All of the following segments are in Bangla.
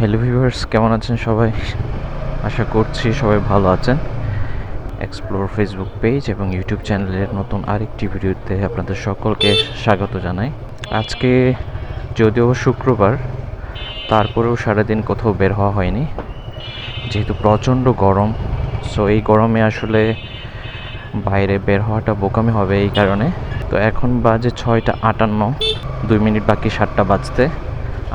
হ্যালো ভিউয়ার্স কেমন আছেন সবাই? আশা করছি সবাই ভালো আছেন। এক্সপ্লোর ফেসবুক পেজ এবং ইউটিউব চ্যানেলের নতুন আরেকটি ভিডিওতে আপনাদের সকলকে স্বাগত জানাই। আজকে যদিও শুক্রবার, তারপরেও সারাদিন কোথাও বের হওয়া হয়নি। যেহেতু প্রচণ্ড গরম সো এই গরমে আসলে বাইরে বের হওয়াটা বোকামি হবে এই কারণে। তো এখন বাজে ছয়টা আটান্ন, দুই মিনিট বাকি সাতটা বাজতে।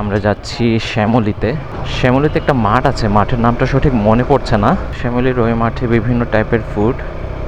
আমরা যাচ্ছি শ্যামলিতে। শ্যামলিতে একটা মাঠ আছে, মাঠের নামটা সঠিক মনে পড়ছে না। শ্যামলির ওই মাঠে বিভিন্ন টাইপের ফুড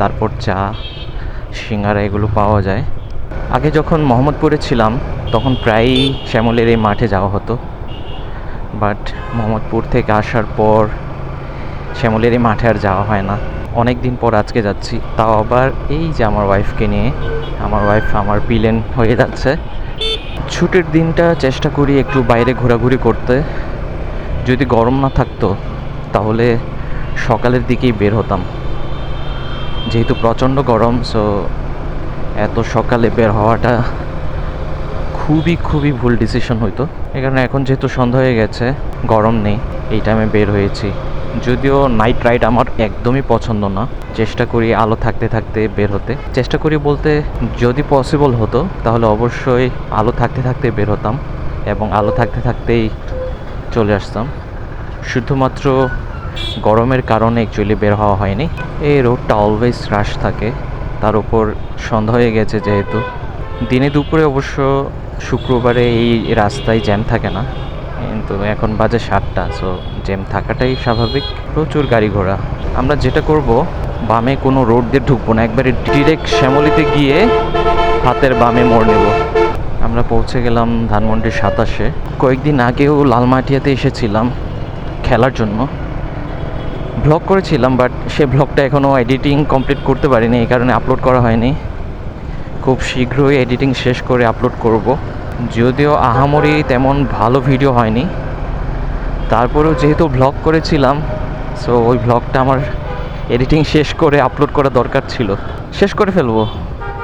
তারপর চা, সিঙ্গারা এগুলো পাওয়া যায়। আগে যখন মোহাম্মদপুরে ছিলাম, তখন প্রায়ই শ্যামলের এই মাঠে যাওয়া হতো। বাট মোহাম্মদপুর থেকে আসার পর শ্যামলের এই মাঠে আর যাওয়া হয় না। অনেক দিন পর আজকে যাচ্ছি। তাও আবার এই যে আমার ওয়াইফকে নিয়ে, আমার ওয়াইফ আমার পিলেন হয়ে যাচ্ছে। ছুটির দিনটা চেষ্টা করি একটু বাইরে ঘোরাঘুরি করতে। যদি গরম না থাকতো, তাহলে সকালের দিকেই বের হতাম। যেহেতু প্রচণ্ড গরম সো এত সকালে বের হওয়াটা খুবই খুবই ভুল ডিসিশন হইতো। কারণে এখন যেহেতু সন্ধ্যা হয়ে গেছে, গরম নেই, এই টাইমে বের হয়েছি। যদিও নাইট রাইড আমার একদমই পছন্দ না। চেষ্টা করি আলো থাকতে থাকতে বের হতে। চেষ্টা করি বলতে যদি পসিবল হতো, তাহলে অবশ্যই আলো থাকতে থাকতে বের হতাম এবং আলো থাকতে থাকতেই চলে আসতাম। শুধুমাত্র গরমের কারণে অ্যাকচুয়ালি বের হওয়া হয়নি। এই রোডটা অলওয়েজ রাশ থাকে। তার উপর সন্ধ্যা হয়ে গেছে যেহেতু। দিনে দুপুরে অবশ্য শুক্রবারে এই রাস্তায় জ্যাম থাকে না, কিন্তু এখন বাজে সাতটা সো জ্যাম থাকাটাই স্বাভাবিক। প্রচুর গাড়ি ঘোড়া। আমরা যেটা করব, বামে কোনো রোড দিয়ে ঢুকবো না, একবারে ডিরেক্ট শ্যামলিতে গিয়ে হাতের বামে মোড় নেব। আমরা পৌঁছে গেলাম ধানমন্ডির সাতাশে। কয়েকদিন আগেও লালমাটিয়াতে এসেছিলাম খেলার জন্য। ব্লগ করেছিলাম বাট সে ব্লগটা এখনও এডিটিং কমপ্লিট করতে পারিনি, এই কারণে আপলোড করা হয়নি। খুব শীঘ্রই এডিটিং শেষ করে আপলোড করব। যদিও আহামরি তেমন ভালো ভিডিও হয়নি। তারপরেও যেহেতু ব্লগ করেছিলাম সো ওই ব্লগটা আমার এডিটিং শেষ করে আপলোড করা দরকার ছিল। শেষ করে ফেলব,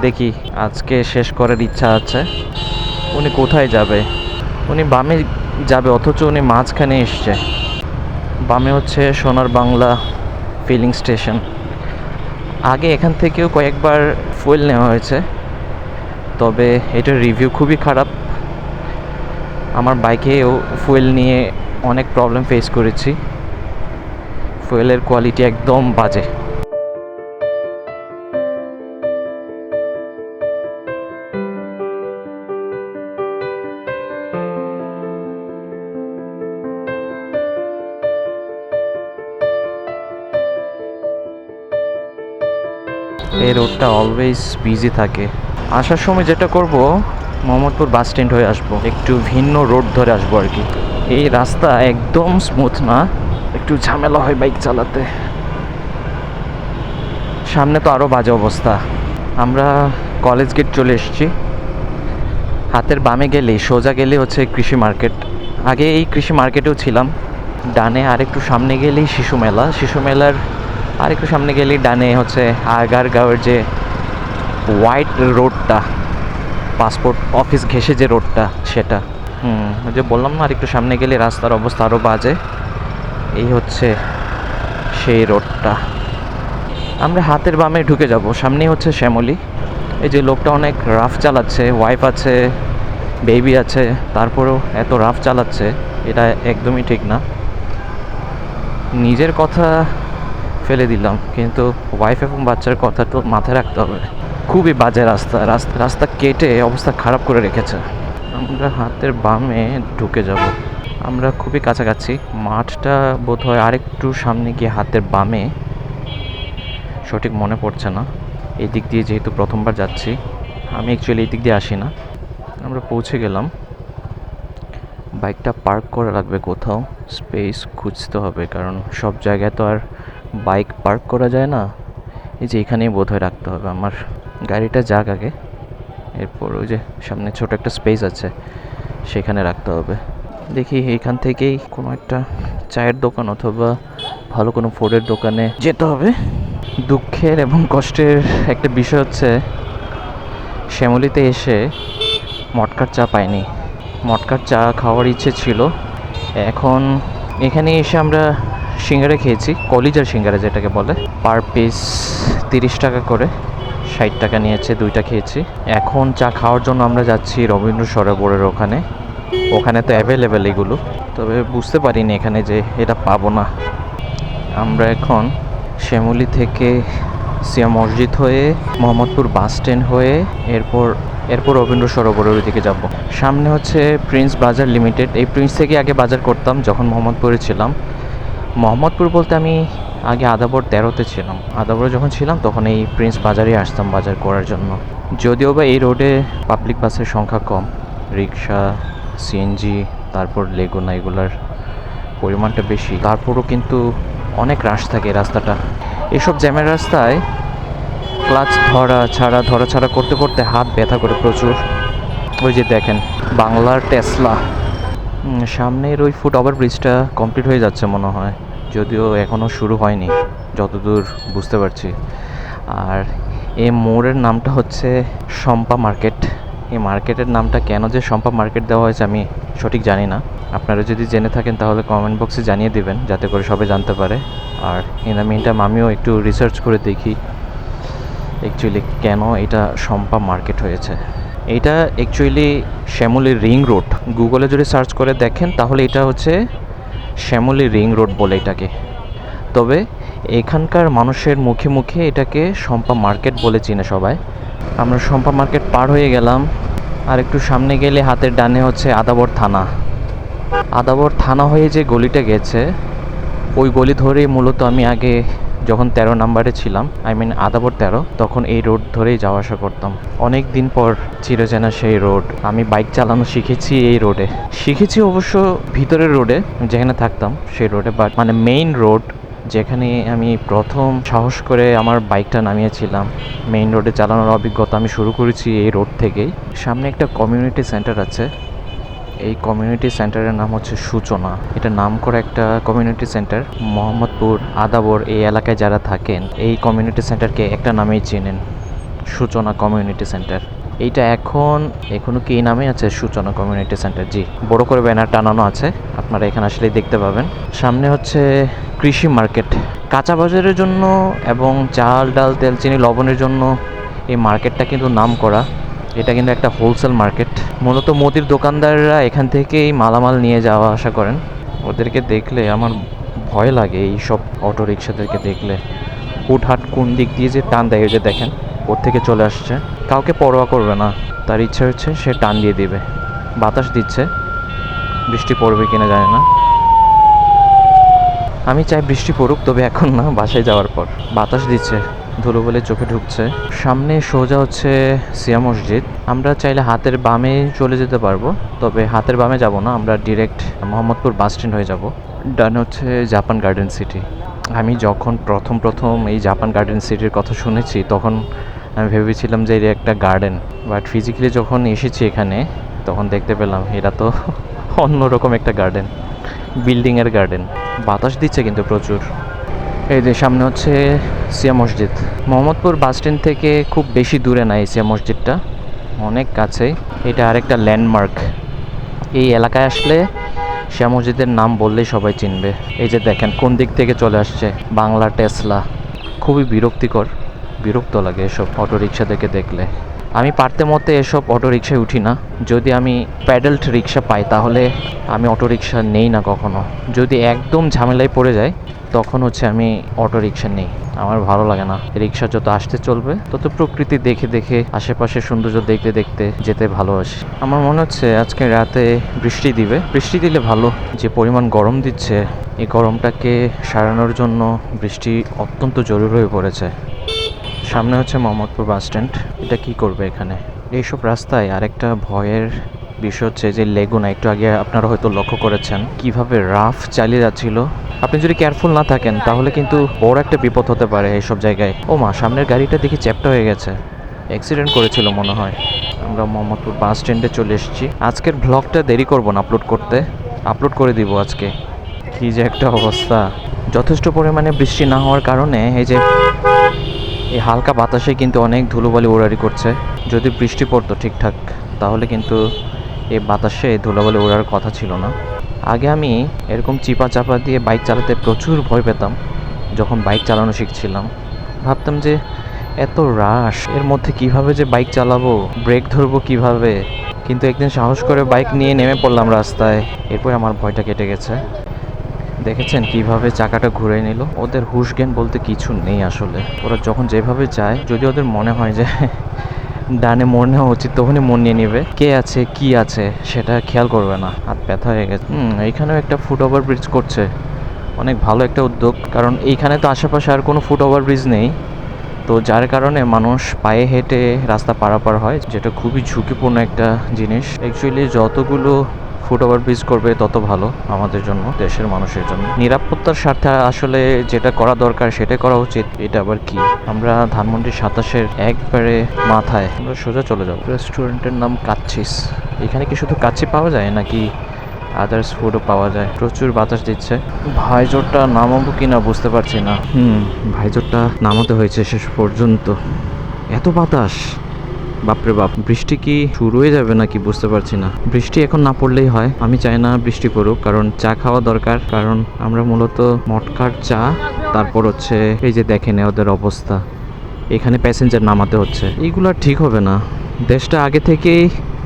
দেখি আজকে শেষ করার ইচ্ছা আছে। উনি কোথায় যাবে? উনি বামে যাবে, অথচ উনি মাঝখানে এসছে। বামে হচ্ছে সোনার বাংলা ফিলিং স্টেশন আগে এখান থেকেও কয়েকবার ফুয়েল নেওয়া হয়েছে। তবে এটার রিভিউ খুবই খারাপ। আমার বাইকেও ফুয়েল নিয়ে অনেক প্রবলেম ফেস করেছি। ফুয়েলের কোয়ালিটি একদম বাজে। এই রোডটা অলওয়েজ বিজি থাকে। আসার সময় যেটা করব, মোহাম্মদপুর বাস স্ট্যান্ড হয়ে আসব। একটু ভিন্ন রোড ধরে আসব আর কি। এই রাস্তা একদম স্মুথ না। একটু ঝামেলা হয় বাইক চালাতে। সামনে তো আরও বাজে অবস্থা। আমরা কলেজ গেট চলে এসেছি। হাতের বামে গেলেই সোজা গেলে হচ্ছে কৃষি মার্কেট আগে এই কৃষি মার্কেটেও ছিলাম। ডানে আরেকটু সামনে গেলেই শিশু মেলা। শিশু মেলার আরেকটু সামনে গেলেই ডানে হচ্ছে আগারগাঁওয়ের যে হোয়াইট রোডটা, পাসপোর্ট অফিস ঘেসে যে রোডটা, সেটা। হুম যে বললাম না আর একটু সামনে গেলে রাস্তার অবস্থা আরও বাজে। এই হচ্ছে সেই রোডটা। আমরা হাতের বামে ঢুকে যাব, সামনেই হচ্ছে শ্যামলি। এই যে লোকটা অনেক রাফ চালাচ্ছে ওয়াইফ আছে বেবি আছে, তারপরেও এত রাফ চালাচ্ছে, এটা একদমই ঠিক না। নিজের কথা ফেলে দিলাম, কিন্তু ওয়াইফ এবং বাচ্চার কথা তো মাথায় রাখতে হবে। খুবই বাজে রাস্তা। রাস্তা রাস্তা কেটে অবস্থা খারাপ করে রেখেছে। আমরা হাতের বামে ঢুকে যাব। আমরা খুবই কাছাকাছি। মাঠটা বোধ হয় আরেকটু সামনে গিয়ে হাতের বামে। সঠিক মনে পড়ছে না। এই দিক দিয়ে যেহেতু প্রথমবার যাচ্ছি, আমি অ্যাকচুয়ালি এই দিক দিয়ে আসি না। আমরা পৌঁছে গেলাম। বাইকটা পার্ক করা লাগবে কোথাও। স্পেস খুঁজতে হবে, কারণ সব জায়গায় তো আর বাইক পার্ক করা যায় না। এই যে এখানেই বোধহয় রাখতে হবে। আমার গাড়িটা যাক আগে। এরপর ওই যে সামনে ছোট একটা স্পেস আছে, সেখানে রাখতে হবে। দেখি এখান থেকেই কোনো একটা চায়ের দোকান অথবা ভালো কোনো ফুডের দোকানে যেতে হবে। দুঃখের এবং কষ্টের একটা বিষয় হচ্ছে, শ্যামলিতে এসে মটকার চা পাইনি। মটকার চা খাওয়ার ইচ্ছে ছিল। এখন এখানে এসে আমরা সিঙ্গারা খেয়েছি, কলিজার সিঙ্গারা যেটাকে বলে পার পিস তিরিশ টাকা করে, ষাট টাকা নিয়েছে, দুইটা খেয়েছি। এখন চা খাওয়ার জন্য আমরা যাচ্ছি রবীন্দ্র সরোবরের ওখানে। ওখানে তো অ্যাভেলেবেল এগুলো। তবে বুঝতে পারিনি এখানে যে এটা পাবো না। আমরা এখন শ্যামলী থেকে সিয়া মসজিদ হয়ে, মোহাম্মদপুর বাস স্ট্যান্ড হয়ে, এরপর এরপর রবীন্দ্র সরোবরের ওইদিকে যাব। সামনে হচ্ছে প্রিন্স বাজার লিমিটেড। এই প্রিন্স থেকে আগে বাজার করতাম যখন মোহাম্মদপুরে ছিলাম। মোহাম্মদপুর বলতে আমি আগে আদাবর তেরোতে ছিলাম। আদাবরে যখন ছিলাম, তখন এই প্রিন্স বাজারে আসতাম বাজার করার জন্য। যদিও বা এই রোডে পাবলিক বাসের সংখ্যা কম। রিক্সা সিএনজি তারপর লেগুনা এগুলার পরিমাণটা বেশি। তারপরও কিন্তু অনেক রাশ থাকে রাস্তাটা। এসব জ্যামের রাস্তায় ক্লাচ ধরা ছাড়া ধরা ছাড়া করতে করতে হাত ব্যথা করে প্রচুর। ওই যে দেখেন, বাংলার টেসলা সামনের ওই ফুট ওভার ব্রিজটা কমপ্লিট হয়ে যাচ্ছে মনে হয়। যদিও এখনও শুরু হয়নি, যতদূর বুঝতে পারছি। আর এই মোড়ের নামটা হচ্ছে শম্পা মার্কেট। এই মার্কেটের নামটা কেন যে শম্পা মার্কেট দেওয়া হয়েছে আমি সঠিক জানি না। আপনারা যদি জেনে থাকেন তাহলে কমেন্ট বক্সে জানিয়ে দিবেন, যাতে করে সবাই জানতে পারে। আর ইন দ্য মিন আমিও একটু রিসার্চ করে দেখি অ্যাকচুয়ালি কেন এটা শম্পা মার্কেট হয়েছে। এটা অ্যাকচুয়ালি শ্যামলী রিং রোড গুগলে যদি সার্চ করে দেখেন, তাহলে এটা হচ্ছে শ্যামলী রিং রোড বলে এটাকে। তবে এখানকার মানুষের মুখে মুখে এটাকে শম্পা মার্কেট বলে চিনে সবাই। আমরা শম্পা মার্কেট পার হয়ে গেলাম। আর একটু সামনে গেলে হাতের ডানে হচ্ছে আদাবর থানা। আদাবর থানা হয়ে যে গলিটা গেছে, ওই গলি ধরেই মূলত আমি আগে যখন তেরো নাম্বারে ছিলাম আই মিন আদাবর তেরো, তখন এই রোড ধরেই যাওয়া আসা করতাম। অনেক দিন পর চিরচেনা সেই রোড আমি বাইক চালানো শিখেছি এই রোডে শিখেছি অবশ্য ভিতরের রোডে যেখানে থাকতাম সেই রোডে বাট মানে মেইন রোড যেখানে আমি প্রথম সাহস করে আমার বাইকটা নামিয়েছিলাম মেইন রোডে চালানোর অভিজ্ঞতা আমি শুরু করেছি এই রোড থেকেই। সামনে একটা কমিউনিটি সেন্টার আছে এই কমিউনিটি সেন্টারের নাম হচ্ছে সূচনা। এটা নাম করে একটা কমিউনিটি সেন্টার মোহাম্মদপুর আদাবর এই এলাকায় যারা থাকেন, এই কমিউনিটি সেন্টারকে একটা নামেই চেনেন, সূচনা কমিউনিটি সেন্টার এইটা এখন, এখনও কি নামে আছে সূচনা কমিউনিটি সেন্টার জি, বড় করে ব্যানার টানানো আছে, আপনারা এখানে আসলেই দেখতে পাবেন। সামনে হচ্ছে কৃষি মার্কেট। কাঁচা বাজারের জন্য এবং চাল, ডাল, তেল, চিনি, লবণের জন্য এই মার্কেটটা কিন্তু নাম করা। এটা কিন্তু একটা হোলসেল মার্কেট মূলত মোদির দোকানদাররা এখান থেকেই মালামাল নিয়ে যাওয়া আসা করেন। ওদেরকে দেখলে আমার ভয় লাগে এই সব অটো রিক্সাদেরকে দেখলে। হুটহাট কোন দিক দিয়ে যে টান দেয় যে দেখেন, ওর থেকে চলে আসছে। কাউকে পরোয়া করবে না। তার ইচ্ছা হচ্ছে সে টান দিয়ে দিবে। বাতাস দিচ্ছে। বৃষ্টি পড়বে কিনা জানি না। আমি চাই বৃষ্টি পড়ুক, তবে এখন না, বাসায় যাওয়ার পর। বাতাস দিচ্ছে। ধুলো বলে চোখে ঢুকছে। সামনে সোজা হচ্ছে সিয়া মসজিদ। আমরা চাইলে হাতের বামে চলে যেতে পারব, তবে হাতের বামে যাব না, আমরা ডিরেক্ট মোহাম্মদপুর বাস স্ট্যান্ড হয়ে যাব। ডান হচ্ছে জাপান গার্ডেন সিটি আমি যখন প্রথম প্রথম এই জাপান গার্ডেন সিটির কথা শুনেছি, তখন আমি ভেবেছিলাম যে এটা একটা গার্ডেন বাট ফিজিক্যালি যখন এসেছি এখানে, তখন দেখতে পেলাম এটা তো অন্যরকম একটা গার্ডেন বিল্ডিংয়ের গার্ডেন বাতাস দিচ্ছে কিন্তু প্রচুর। এই যে সামনে হচ্ছে সিয়া মসজিদ। মোহাম্মদপুর বাস স্ট্যান্ড থেকে খুব বেশি দূরে না এই সিয়া মসজিদটা, অনেক কাছে এটা আরেকটা ল্যান্ডমার্ক। এই এলাকায় আসলে শিয়া মসজিদের নাম বললেই সবাই চিনবে। এই যে দেখেন, কোন দিক থেকে চলে আসছে? বাংলা টেসলা। খুবই বিরক্তিকর, বিরক্ত লাগে এসব অটো রিক্সাদেরকে দেখলে। আমি পারতে মতে এসব অটো রিক্সায় উঠি না। যদি আমি প্যাডেলড রিক্সা পাই, তাহলে আমি অটো রিক্সা নেই না কখনো। যদি একদম ঝামেলায় পড়ে যায় তখন হচ্ছে আমি অটো রিক্সা নেই। আমার ভালো লাগে না। রিক্সা যত আসতে চলবে, তত প্রকৃতি দেখে দেখে আশেপাশে সৌন্দর্য দেখতে দেখতে যেতে ভালোবাসি। আমার মনে হচ্ছে আজকে রাতে বৃষ্টি দিবে। বৃষ্টি দিলে ভালো। যে পরিমাণ গরম দিচ্ছে এই গরমটাকে সারানোর জন্য বৃষ্টি অত্যন্ত জরুরি হয়ে পড়েছে। সামনে হচ্ছে মোহাম্মদপুর বাস স্ট্যান্ড। এটা কি করবে এখানে? এইসব রাস্তায় আরেকটা ভয়ের বিষয় হচ্ছে যে লেগুনা, একটু আগে আপনারা হয়তো লক্ষ্য করেছেন কীভাবে রাফ চালিয়ে যাচ্ছিল। আপনি যদি কেয়ারফুল না থাকেন, তাহলে কিন্তু বড় একটা বিপদ হতে পারে এইসব জায়গায়। ও মা, সামনের গাড়িটা দেখি চ্যাপটা হয়ে গেছে। অ্যাক্সিডেন্ট করেছিল মনে হয়। আমরা মোহাম্মদপুর বাস স্ট্যান্ডে চলে এসেছি। আজকের ব্লগটা দেরি করব না আপলোড করতে। আপলোড করে দিব আজকে। কি যে একটা অবস্থা। যথেষ্ট পরিমাণে বৃষ্টি না হওয়ার কারণে এই যে এই হালকা বাতাসে কিন্তু অনেক ধুলোবালি উড়ারি করছে। যদি বৃষ্টি পড়তো ঠিকঠাক, তাহলে কিন্তু এই বাতাসে ধুলোবালি ওড়ার কথা ছিল না। আগে আমি এরকম চিপা চাপা দিয়ে বাইক চালাতে প্রচুর ভয় পেতাম, যখন বাইক চালানো শিখছিলাম। ভাবতাম যে, এত রাশ এর মধ্যে কীভাবে যে বাইক চালাবো ব্রেক ধরবো কীভাবে? কিন্তু একদিন সাহস করে বাইক নিয়ে নেমে পড়লাম রাস্তায়, এরপর আমার ভয়টা কেটে গেছে। দেখেছেন কীভাবে চাকাটা ঘুরে নিল? ওদের হুশ জ্ঞান বলতে কিছু নেই আসলে। ওরা যখন যেভাবে যায় যদি ওদের মনে হয় যে ডানে মোড় নেওয়া উচিত, তখনই মন নিয়ে নেবে। কে আছে, কি আছে, সেটা খেয়াল করবে না। হাত ব্যথা হয়ে গেছে। হুম, এইখানেও একটা ফুট ওভার ব্রিজ করছে। অনেক ভালো একটা উদ্যোগ। কারণ এইখানে তো আশেপাশে আর কোনো ফুট ওভার ব্রিজ নেই। তো যার কারণে মানুষ পায়ে হেঁটে রাস্তা পারাপার হয়, যেটা খুবই ঝুঁকিপূর্ণ একটা জিনিস। অ্যাকচুয়ালি যতগুলো ফুট ওভার ব্রিজ করবে তত ভালো আমাদের জন্য, দেশের মানুষের জন্য। নিরাপত্তার স্বার্থে আসলে যেটা করা দরকার সেটাই করা উচিত। এটা আবার কি? আমরা ধানমন্ডি সাতাশের একবারে মাথায় আমরা সোজা চলে যাব। রেস্টুরেন্টের নাম কাচ্ছিস। এখানে কি শুধু কাচ্ছি পাওয়া যায় নাকি আদার্স ফুডও পাওয়া যায়? প্রচুর বাতাস দিচ্ছে। ভাইজোরটা নামাবো কি না বুঝতে পারছি না। হুম, ভাইজোরটা নামাতে হয়েছে শেষ পর্যন্ত। এত বাতাস! বাপরে বাপ, বৃষ্টি কি শুরু হয়ে যাবে নাকি বুঝতে পারছি না। বৃষ্টি এখন না পড়লেই হয়, আমি চাই না বৃষ্টি পড়ুক, কারণ চা খাওয়া দরকার, কারণ আমরা মূলত মটকার চা, তারপর হচ্ছে এই যে দেখেন ওদের অবস্থা, এখানে প্যাসেঞ্জার নামাতে হচ্ছে। এইগুলো ঠিক হবে না। দেশটা আগে থেকেই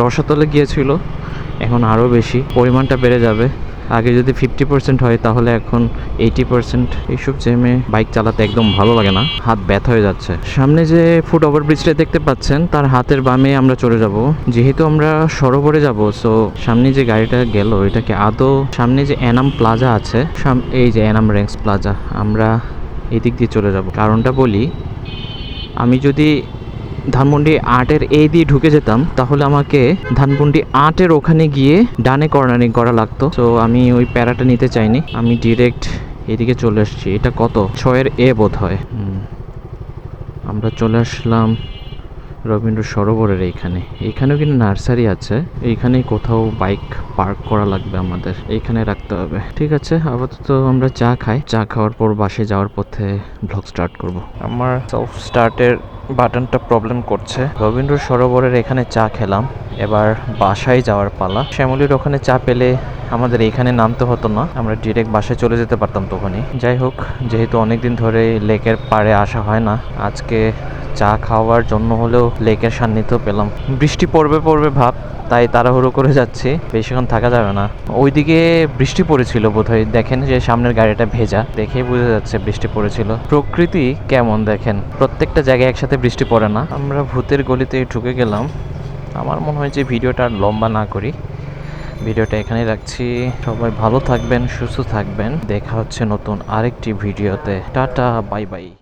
রসাতলে গিয়েছিল, এখন আরও বেশি, পরিমাণটা বেড়ে যাবে। আগে যদি ফিফটি পার্সেন্ট হয়, তাহলে এখন এইটি পার্সেন্ট এইসব জ্যামে বাইক চালাতে একদম ভালো লাগে না। হাত ব্যথা হয়ে যাচ্ছে। সামনে যে ফুট ওভার ব্রিজটা দেখতে পাচ্ছেন, তার হাতের বামে আমরা চলে যাব। যেহেতু আমরা সরোবরে যাব সো সামনে যে গাড়িটা গেল, এটাকে আদৌ সামনে যে এনাম প্লাজা আছে এই যে এনাম র্যাঙ্কস প্লাজা আমরা এদিক দিয়ে চলে যাব। কারণটা বলি, আমি যদি ধানমন্ডি আটের এই দিয়ে ঢুকে যেতাম, তাহলে আমাকে ধানমন্ডি আটের ওখানে গিয়ে ডানে কর্নারিং করা লাগতো। তো আমি ওই প্যারাটা নিতে চাইনি। আমি ডিরেক্ট এদিকে চলে আসছি। এটা কত? ছয়ের এ বোধ হয় আমরা চলে আসলাম রবীন্দ্র সরোবরের এইখানে। এইখানেও কিন্তু নার্সারি আছে। এইখানেই কোথাও বাইক পার্ক করা লাগবে আমাদের। এইখানে রাখতে হবে। ঠিক আছে, আপাতত আমরা চা খাই। চা খাওয়ার পর বাসে যাওয়ার পথে ব্লগ স্টার্ট করব। আমার সেলফ স্টার্টের বাটনটা প্রবলেম করছে। রবীন্দ্র সরোবরের এখানে চা খেলাম। এবার বাসায় যাওয়ার পালা। শ্যামলির ওখানে চা পেলে আমাদের এখানে নামতে হতো না। আমরা ডিরেক্ট বাসায় চলে যেতে পারতাম তখনই। যাই হোক, যেহেতু অনেকদিন ধরে লেকের পাড়ে আসা হয় না, আজকে চা খাওয়ার জন্য হলেও লেকের সান্নিধ্য পেলাম। বৃষ্টি পড়বে পড়বে ভাব। তাই তাড়াহুড়ো করে যাচ্ছি। বেশিক্ষণ থাকা যাবে না। ওইদিকে বৃষ্টি পড়েছিল বোধহয়। দেখেন যে সামনের গাড়িটা ভেজা। দেখেই বোঝা যাচ্ছে বৃষ্টি পড়েছিল। প্রকৃতি কেমন দেখেন? প্রত্যেকটা জায়গায় একসাথে বৃষ্টি পড়ে না। আমরা ভূতের গলিতে ঢুকে গেলাম। আমার মনে হয় যে ভিডিওটা আর লম্বা না করি। ভিডিওটা এখানেই রাখছি। সবাই ভালো থাকবেন, সুস্থ থাকবেন। দেখা হচ্ছে নতুন আরেকটি ভিডিওতে। Tata, bye bye.